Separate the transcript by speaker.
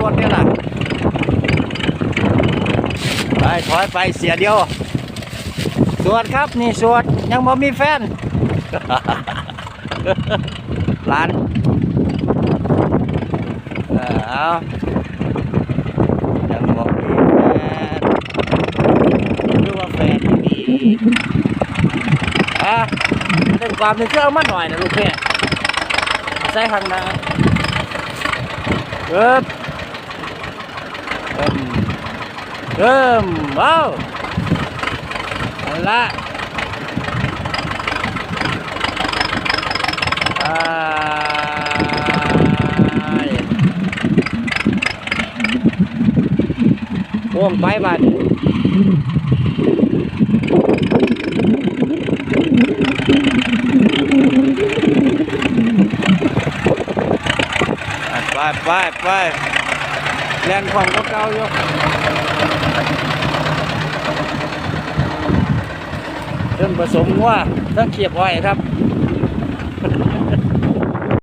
Speaker 1: รถนี่แหละไปถอยไปเสียเดียว สวดครับนี่สวดยังบ่มีแฟนร้านเอายังบ่มีแฟนหรือว่าแฟนไม่มีอะเรื่องความเชื่อมาหน่อยนะลูกเพื่อนใส่ขังนะาเออ Cầm Cầm Wow. Là, À. Buông quay bạn. Vai, vai, vai. แลนของเก่าอยู่เริ่มผสมว่าต้องเขียบไว้ครับ